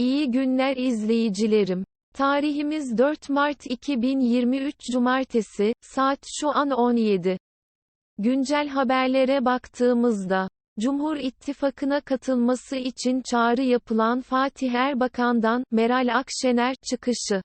İyi günler izleyicilerim. Tarihimiz 4 Mart 2023 Cumartesi, saat şu an 17. Güncel haberlere baktığımızda, Cumhur İttifakı'na katılması için çağrı yapılan Fatih Erbakan'dan, Meral Akşener çıkışı.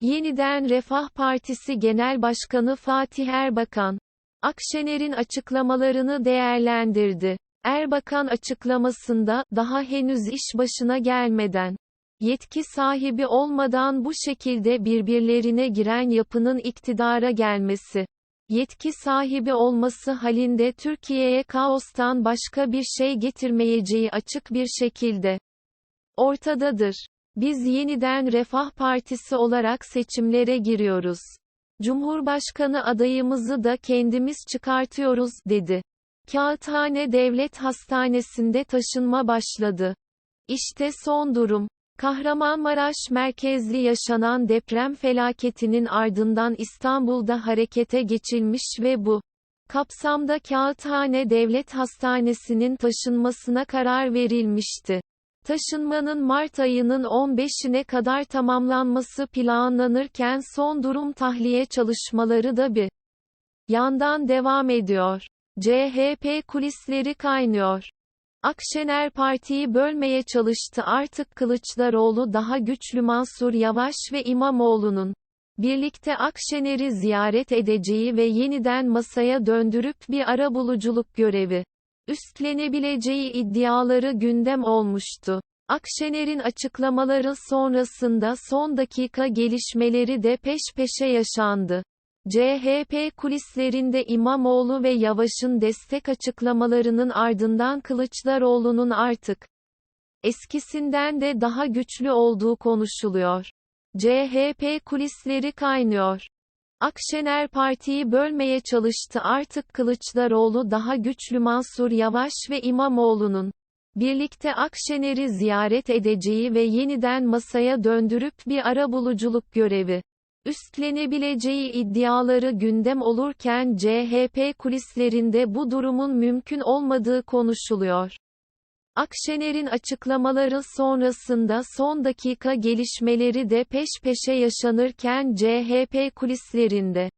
Yeniden Refah Partisi Genel Başkanı Fatih Erbakan, Akşener'in açıklamalarını değerlendirdi. Erbakan açıklamasında, daha henüz iş başına gelmeden, yetki sahibi olmadan bu şekilde birbirlerine giren yapının iktidara gelmesi, yetki sahibi olması halinde Türkiye'ye kaostan başka bir şey getirmeyeceği açık bir şekilde ortadadır. Biz yeniden Refah Partisi olarak seçimlere giriyoruz. Cumhurbaşkanı adayımızı da kendimiz çıkartıyoruz, dedi. Kağıthane Devlet Hastanesi'nde taşınma başladı. İşte son durum. Kahramanmaraş merkezli yaşanan deprem felaketinin ardından İstanbul'da harekete geçilmiş ve bu kapsamda Kağıthane Devlet Hastanesi'nin taşınmasına karar verilmişti. Taşınmanın Mart ayının 15'ine kadar tamamlanması planlanırken son durum tahliye çalışmaları da bir yandan devam ediyor. CHP kulisleri kaynıyor. Akşener partiyi bölmeye çalıştı artık Kılıçdaroğlu daha güçlü Mansur Yavaş ve İmamoğlu'nun birlikte Akşener'i ziyaret edeceği ve yeniden masaya döndürüp bir arabuluculuk görevi üstlenebileceği iddiaları gündem olmuştu. Akşener'in açıklamaları sonrasında son dakika gelişmeleri de peş peşe yaşandı. CHP kulislerinde İmamoğlu ve Yavaş'ın destek açıklamalarının ardından Kılıçdaroğlu'nun artık eskisinden de daha güçlü olduğu konuşuluyor. CHP kulisleri kaynıyor. Akşener partiyi bölmeye çalıştı artık Kılıçdaroğlu daha güçlü Mansur Yavaş ve İmamoğlu'nun birlikte Akşener'i ziyaret edeceği ve yeniden masaya döndürüp bir arabuluculuk görevi üstlenebileceği iddiaları gündem olurken CHP kulislerinde bu durumun mümkün olmadığı konuşuluyor. Akşener'in açıklamaları sonrasında son dakika gelişmeleri de peş peşe yaşanırken CHP kulislerinde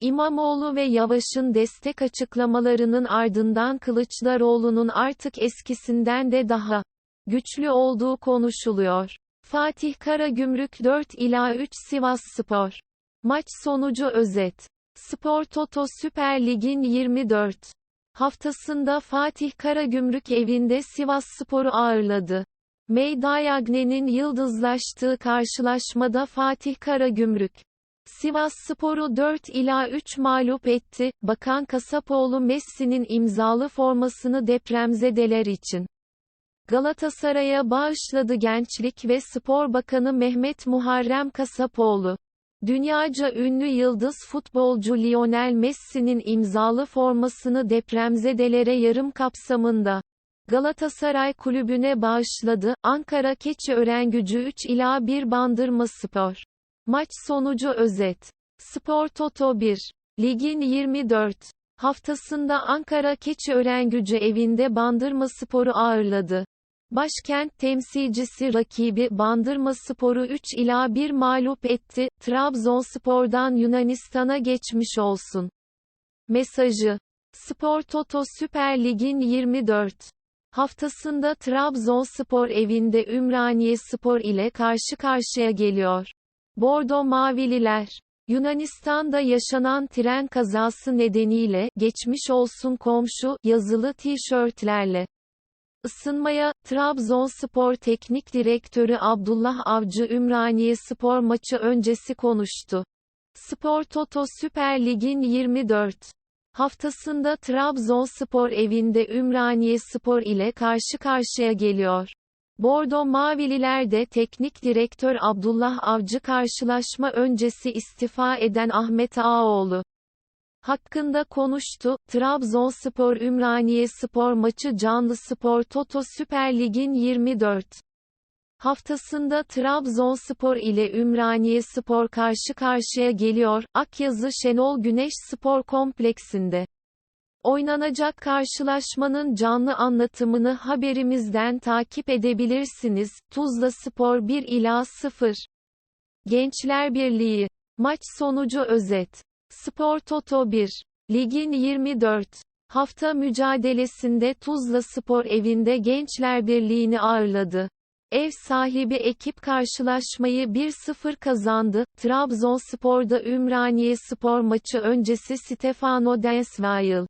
İmamoğlu ve Yavaş'ın destek açıklamalarının ardından Kılıçdaroğlu'nun artık eskisinden de daha güçlü olduğu konuşuluyor. Fatih Karagümrük 4 ila 3 Sivas Spor. Maç sonucu özet. Spor Toto Süper Lig'in 24 haftasında Fatih Karagümrük evinde Sivas Spor'u ağırladı. Meydayagne'nin yıldızlaştığı karşılaşmada Fatih Karagümrük Sivas Spor'u 4 ila 3 mağlup etti. Bakan Kasapoğlu Messi'nin imzalı formasını depremzedeler için Galatasaray'a bağışladı Gençlik ve Spor Bakanı Mehmet Muharrem Kasapoğlu. Dünyaca ünlü yıldız futbolcu Lionel Messi'nin imzalı formasını depremzedelere yarım kapsamında Galatasaray kulübüne bağışladı. Ankara Keçiören Gücü 3 ila 1 Bandırma Spor. Maç sonucu özet. Spor Toto 1. Ligin 24 haftasında Ankara Keçiören Gücü evinde Bandırma Spor'u ağırladı. Başkent temsilcisi rakibi Bandırma Sporu 3 ila 1 mağlup etti. Trabzonspor'dan Yunanistan'a geçmiş olsun. Mesajı Spor Toto Süper Lig'in 24 haftasında Trabzonspor evinde Ümraniye Spor ile karşı karşıya geliyor. Bordo Mavililer Yunanistan'da yaşanan tren kazası nedeniyle geçmiş olsun komşu yazılı tişörtlerle Isınmaya, Trabzonspor Teknik Direktörü Abdullah Avcı Ümraniye Spor maçı öncesi konuştu. Spor Toto Süper Lig'in 24 haftasında Trabzonspor evinde Ümraniye Spor ile karşı karşıya geliyor. Bordo Mavililer'de teknik direktör Abdullah Avcı karşılaşma öncesi istifa eden Ahmet Ağaoğlu hakkında konuştu. Trabzonspor Ümraniye Spor maçı canlı Spor Toto Süper Lig'in 24 haftasında Trabzonspor ile Ümraniye Spor karşı karşıya geliyor. Akyazı Şenol Güneş Spor Kompleksinde Oynanacak karşılaşmanın canlı anlatımını haberimizden takip edebilirsiniz. Tuzla Spor 1 ila 0. Gençler Birliği. Maç sonucu özet. Spor Toto 1. Ligin 24. Hafta mücadelesinde Tuzla Spor evinde Gençler Birliği'ni ağırladı. Ev sahibi ekip karşılaşmayı 1-0 kazandı. Trabzonspor'da Ümraniye Spor maçı öncesi Stefano Densweil.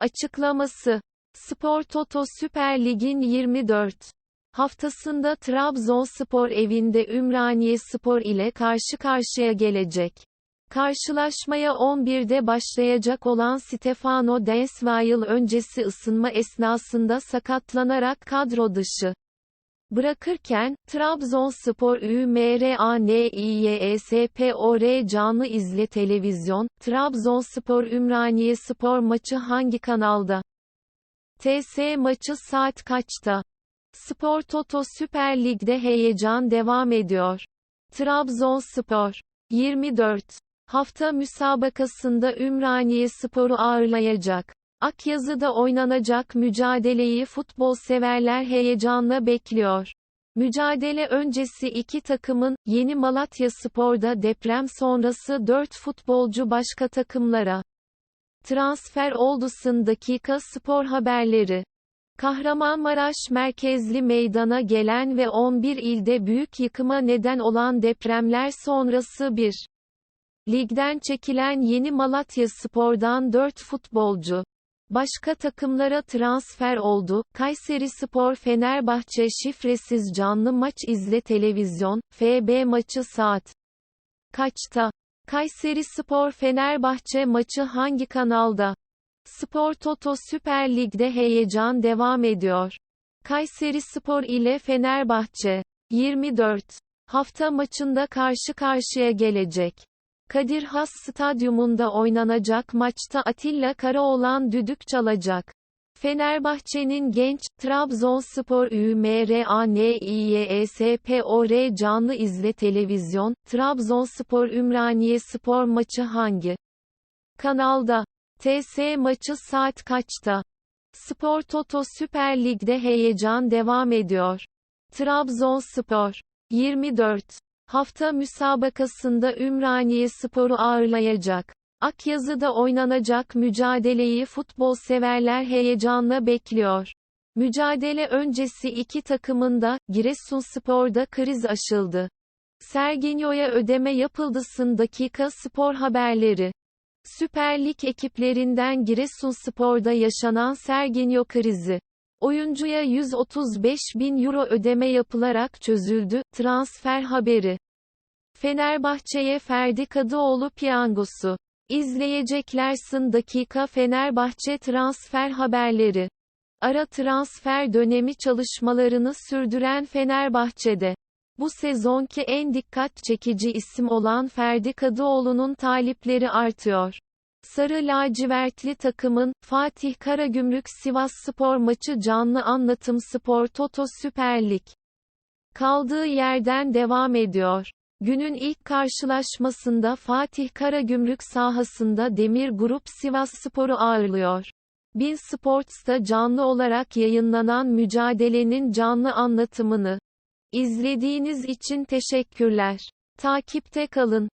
Açıklaması. Spor Toto Süper Lig'in 24. Haftasında Trabzonspor evinde Ümraniye Spor ile karşı karşıya gelecek. Karşılaşmaya 11'de başlayacak olan Stefano Densweil öncesi ısınma esnasında sakatlanarak kadro dışı bırakırken, Trabzonspor ÜMRANİYESPOR canlı izle televizyon, Trabzonspor Ümraniye Spor maçı hangi kanalda? TS maçı saat kaçta? Spor Toto Süper Lig'de heyecan devam ediyor. Trabzonspor 24 hafta müsabakasında Ümraniye Spor'u ağırlayacak. Akyazı'da oynanacak mücadeleyi futbol severler heyecanla bekliyor. Mücadele öncesi iki takımın, Yeni Malatya Spor'da deprem sonrası 4 futbolcu başka takımlara transfer oldusun dakika spor haberleri. Kahramanmaraş merkezli meydana gelen ve 11 ilde büyük yıkıma neden olan depremler sonrası bir ligden çekilen Yeni Malatya Spor'dan 4 futbolcu Başka takımlara transfer oldu. Kayseri Spor Fenerbahçe şifresiz canlı maç izle televizyon, FB maçı saat. Kaçta? Kayseri Spor Fenerbahçe maçı hangi kanalda? Spor Toto Süper Lig'de heyecan devam ediyor. Kayseri Spor ile Fenerbahçe 24 hafta maçında karşı karşıya gelecek. Kadir Has Stadyumunda oynanacak maçta Atilla Karaoğlan düdük çalacak. Fenerbahçe'nin genç, Trabzonspor ÜMRANİYESPOR canlı izle televizyon, Trabzonspor Ümraniye Spor maçı hangi kanalda? TS maçı saat kaçta? Spor Toto Süper Lig'de heyecan devam ediyor. Trabzonspor 24 Hafta müsabakasında Ümraniye Spor'u ağırlayacak. Akyazı'da oynanacak mücadeleyi futbol severler heyecanla bekliyor. Mücadele öncesi iki takımında, Giresunspor'da kriz aşıldı. Serginio'ya ödeme yapıldısın dakika spor haberleri. Süper Lig ekiplerinden Giresunspor'da yaşanan Serginio krizi. Oyuncuya 135 bin euro ödeme yapılarak çözüldü, transfer haberi. Fenerbahçe'ye Ferdi Kadıoğlu piyangosu. İzleyeceklersin dakika Fenerbahçe transfer haberleri. Ara transfer dönemi çalışmalarını sürdüren Fenerbahçe'de. Bu sezonki en dikkat çekici isim olan Ferdi Kadıoğlu'nun talipleri artıyor. Sarı lacivertli takımın, Fatih Karagümrük Sivas Spor maçı canlı anlatım Spor Toto Süper Lig. Kaldığı yerden devam ediyor. Günün ilk karşılaşmasında Fatih Karagümrük sahasında Demir Grup Sivas Spor'u ağırlıyor. Bin Sports'ta canlı olarak yayınlanan mücadelenin canlı anlatımını izlediğiniz için teşekkürler. Takipte kalın.